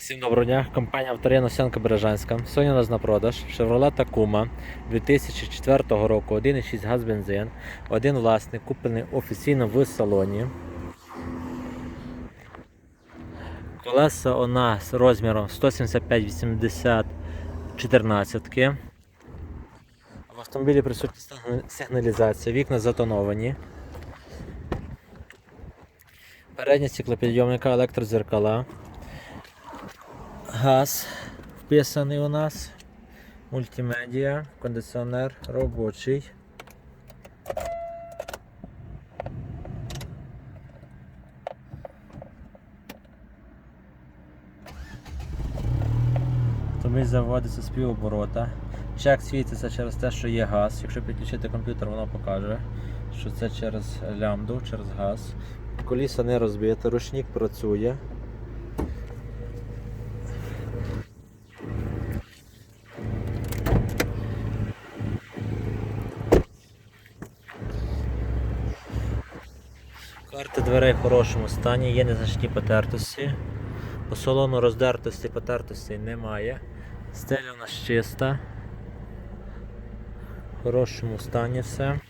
Всім доброго дня, компанія Авторина Сянка Бережанська. Сьогодні у нас на продаж Chevrolet Tacoma 2004 року, 1,6 газ бензин, один власник, куплений офіційно в салоні. Колеса у нас розміром 175-80 14. В автомобілі присутня сигна- сигналізація, вікна затоновані. Передні стеклопідйомника, електрозеркала. Газ вписаний у нас. Мультимедіа, кондиціонер робочий. Автомобіль заводиться з півоборота. Чек світиться через те, що є газ. Якщо підключити комп'ютер, воно покаже, що це через лямбду, через газ. Коліса не розбите, ручник працює. Карти дверей в хорошому стані, є незначні потертості. По салону роздертості, потертості немає. Стеля у нас чиста. В хорошому стані все.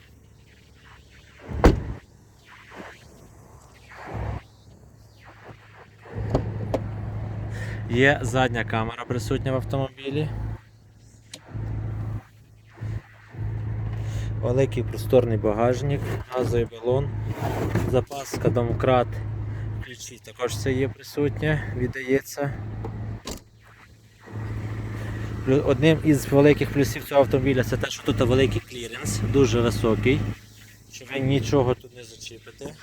Є задня камера присутня в автомобілі. Великий просторний багажник, газовий балон, запаска, домкрат, ключі також це є присутнє, віддається. Одним із великих плюсів цього автомобіля це те, що тут великий кліренс, дуже високий, що ви нічого тут не зачіпите.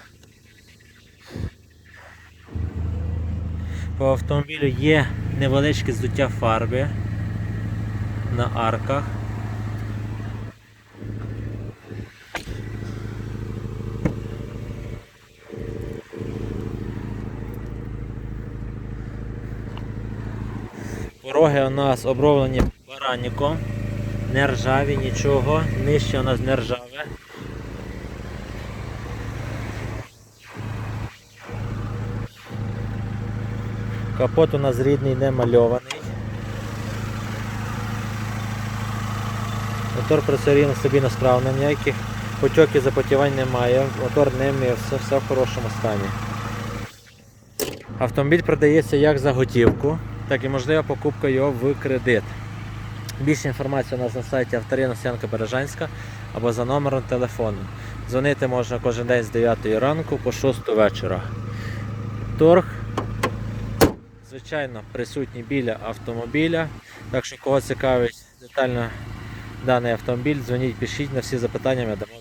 По автомобілю є невеличке здуття фарби на арках. Пороги у нас оброблені баранником, не ржаві нічого, нижче у нас не ржаве. Капот у нас рідний, не мальований. Мотор працює собі справно, ніяких потьоків запотівань немає, мотор не мився, все в хорошому стані. Автомобіль продається як за готівку, так і можлива покупка його в кредит. Більше інформації у нас на сайті Авторина Сянка Бережанська або за номером телефону. Дзвонити можна кожен день з 9 ранку по 6 вечора. Торг, звичайно, присутній біля автомобіля. Так що кого цікавить детально даний автомобіль, дзвоніть, пишіть на всі запитання, ми дамо